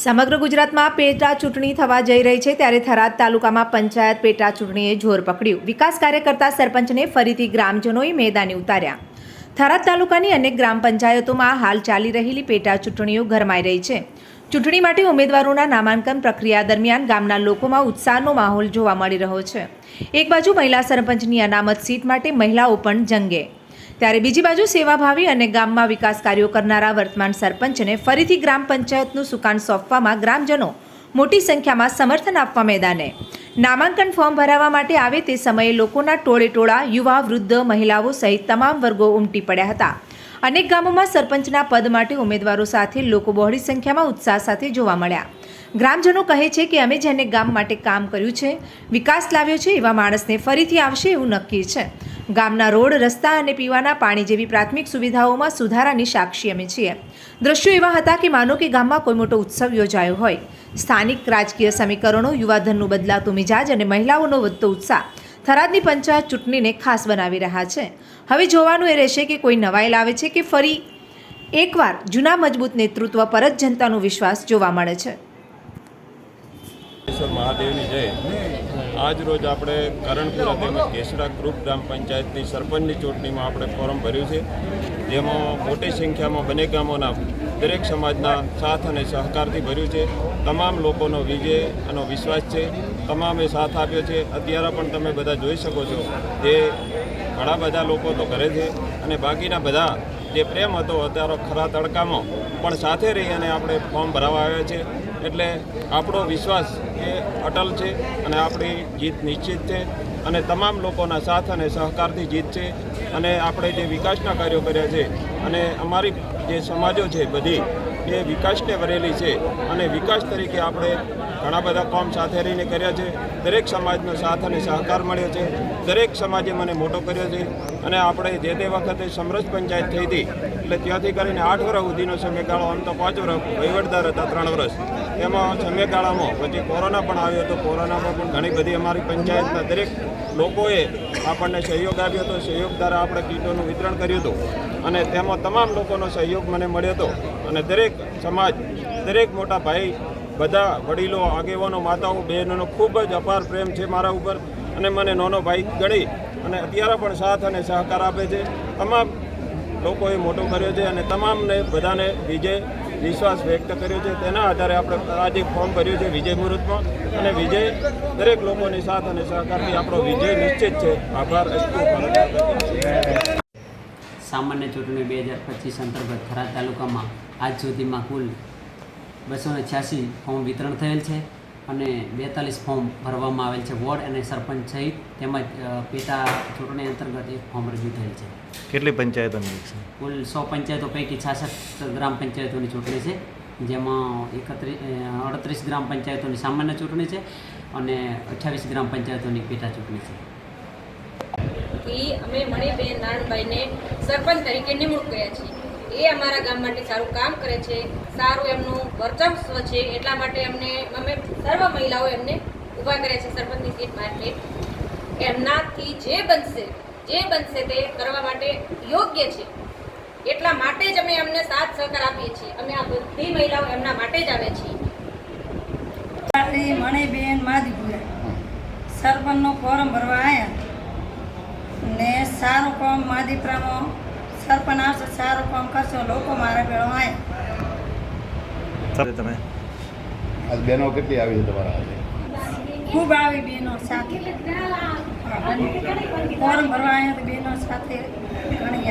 સમગ્ર ગુજરાતમાં પેટા ચૂંટણી થવા જઈ રહી છે ત્યારે થરાદ તાલુકામાં પંચાયત પેટા ચૂંટણીએ જોર પકડ્યું. વિકાસ કાર્ય કરતા સરપંચને ફરીથી ગ્રામજનોએ મેદાને ઉતાર્યા. થરાદ તાલુકાની અનેક ગ્રામ પંચાયતોમાં હાલ ચાલી રહેલી પેટા ચૂંટણીઓ ગરમાઈ રહી છે. ચૂંટણી માટે ઉમેદવારોના નામાંકન પ્રક્રિયા દરમિયાન ગામના લોકોમાં ઉત્સાહનો માહોલ જોવા મળી રહ્યો છે. એક બાજુ મહિલા સરપંચની અનામત સીટ માટે મહિલાઓ પણ જંગે. ત્યારે બીજી બાજુ સેવાભાવી અને ગામમાં વિકાસ કાર્યો કરનારા વર્તમાન સરપંચને ફરીથી ગ્રામ પંચાયતનું સુકાન સોંપવામાં ગ્રામજનો મોટી સંખ્યામાં સમર્થન આપવા મેદાને. નામાંકન ફોર્મ ભરાવવા માટે આવે તે સમયે લોકોના ટોળે ટોળા, યુવા, વૃદ્ધ, મહિલાઓ સહિત તમામ વર્ગો ઉમટી પડ્યા હતા. અનેક ગામોમાં સરપંચના પદ માટે ઉમેદવારો સાથે લોકો બહોળી સંખ્યામાં ઉત્સાહ સાથે જોવા મળ્યા. ગ્રામજનો કહે છે કે અમે જેને ગામ માટે કામ કર્યું છે, વિકાસ લાવ્યો છે એવા માણસને ફરીથી આવશે એવું નક્કી છે. ગામના રોડ, રસ્તા અને પીવાના પાણી જેવી પ્રાથમિક સુવિધાઓમાં સુધારાની સાક્ષી અમે છીએ. દ્રશ્યો એવા હતા કે માનો કે ગામમાં કોઈ મોટો ઉત્સવ યોજાયો હોય. સ્થાનિક રાજકીય સમીકરણો, યુવાધનનું બદલાતું મિજાજ અને મહિલાઓનો વધતો ઉત્સાહ થરાદની પંચાયત ચૂંટણીને ખાસ બનાવી રહ્યા છે. હવે જોવાનું એ રહેશે કે કોઈ નવાઈ લાવે છે કે ફરી એકવાર જૂના મજબૂત નેતૃત્વ પર જ જનતાનો વિશ્વાસ જોવા મળે છે. ઈશ્વર મહાદેવની જય. આજ રોજ આપણે કરણપુરા તેમજ કેસરા ગ્રુપ ગ્રામ પંચાયતની સરપંચની ચૂંટણીમાં આપણે ફોર્મ ભર્યું છે. જેમાં મોટી સંખ્યામાં બંને ગામોના દરેક સમાજના સાથ અને સહકારથી ભર્યું છે. તમામ લોકોનો વિજય અને વિશ્વાસ છે. તમામે સાથ આપ્યો છે. અત્યારે પણ તમે બધા જોઈ શકો છો જે ઘણા બધા લોકો તો કરે છે અને બાકીના બધા જે પ્રેમ હતો અત્યારે ખરા તડકામાં પણ સાથે રહી અને આપણે ફોર્મ ભરાવા આવ્યા છે. એટલે આપણો વિશ્વાસ એ અટલ છે અને આપણી જીત નિશ્ચિત છે અને તમામ લોકોના સાથ અને સહકારથી જીત છે અને આપણે જે વિકાસના કાર્યો કર્યા છે અને અમારી જે સમાજો છે બધી, એ વિકાસને વરેલી છે અને વિકાસ તરીકે આપણે ઘણા બધા કામ સાથે રહીને કર્યા છે. દરેક સમાજનો સાથ અને સહકાર મળ્યો છે. દરેક સમાજે મને મોટો કર્યો છે અને આપણે જે તે વખતે સમરસ પંચાયત થઈ હતી એટલે ત્યાંથી કરીને આઠ વર્ષ સુધીનો સમયગાળો, આમ તો પાંચ વર્ષ વહીવટદાર હતા, ત્રણ વર્ષ એમાં સમયગાળામાં પછી કોરોના પણ આવ્યો હતો. કોરોનામાં પણ ઘણી બધી અમારી પંચાયતના દરેક લોકોએ આપણને સહયોગ આપ્યો હતો. સહયોગ દ્વારા આપણે કીટોનું વિતરણ કર્યું હતું. અને તેમાં તમામ લોકોનો સહયોગ મને મળ્યો હતો. અને દરેક સમાજ, દરેક મોટા ભાઈ, બધા વડીલો, આગેવાનો, માતાઓ, બહેનોનો ખૂબ જ અપાર પ્રેમ છે મારા ઉપર. અને મને નાનો ભાઈ ગણી અને અત્યારે પણ સાથ અને સહકાર આપે છે. તમામ લોકોએ મોટો કર્યો છે અને તમામને બધાને વિજય વિશ્વાસ વ્યક્ત કર્યો છે. તેના આધારે આપણે આજે ફોર્મ ભર્યું છે વિજય મુહૂર્તમાં. અને વિજય દરેક લોકોની સાથ અને સહકારથી આપણો વિજય નિશ્ચિત છે. આભાર સામાન્ય ચૂંટણી બે હજાર પચીસ અંતર્ગત થરાદ તાલુકામાં આજ સુધીમાં કુલ બસો ને છ્યાસી ફોર્મ વિતરણ થયેલ છે અને બેતાલીસ ફોર્મ ભરવામાં આવેલ છે. વોર્ડ અને સરપંચ સહિત તેમજ પેટા ચૂંટણી અંતર્ગત એક ફોર્મ રજૂ થયેલ છે. કેટલી પંચાયતોની છે? કુલ સો પંચાયતો પૈકી છાસઠ ગ્રામ પંચાયતોની ચૂંટણી છે જેમાં એકત્રીસ અડત્રીસ ગ્રામ પંચાયતોની સામાન્ય ચૂંટણી છે અને અઠ્યાવીસ ગ્રામ પંચાયતોની પેટા ચૂંટણી છે. અમે મણિબેન નારણભાઈને સરપંચ તરીકે નિમણૂક કર્યા છે એ અમારા ગામ માટે સારું કામ કરે છે સારું એમનું વર્ચસ્વ છે એટલા માટે અમને અમે સર્વ મહિલાઓ એમને ઊભા કર્યા છે સરપંચની સીટ માટે એમનાથી જે બનશે જે બનશે તે કરવા માટે યોગ્ય છીએ એટલા માટે જ અમે એમને સાથ સહકાર આપીએ છીએ. અમે આ બધી મહિલાઓ એમના માટે જ આવે છીએ. મણિબેન માદીપુરા સરપંચનો ફોર્મ ભરવા આવ્યા ને સારું કામ માદીપુરામાં સરપંચ આવશે સારું કામ કરશો લોકો મારા ભેળો આવ્યા તમે? આજ બહેનો કેટલી આવી છે તમારા આજે ખૂબ આવી બહેનો સાથે. ફોરમ ભરવા આવ્યા બહેનો સાથે ઘણી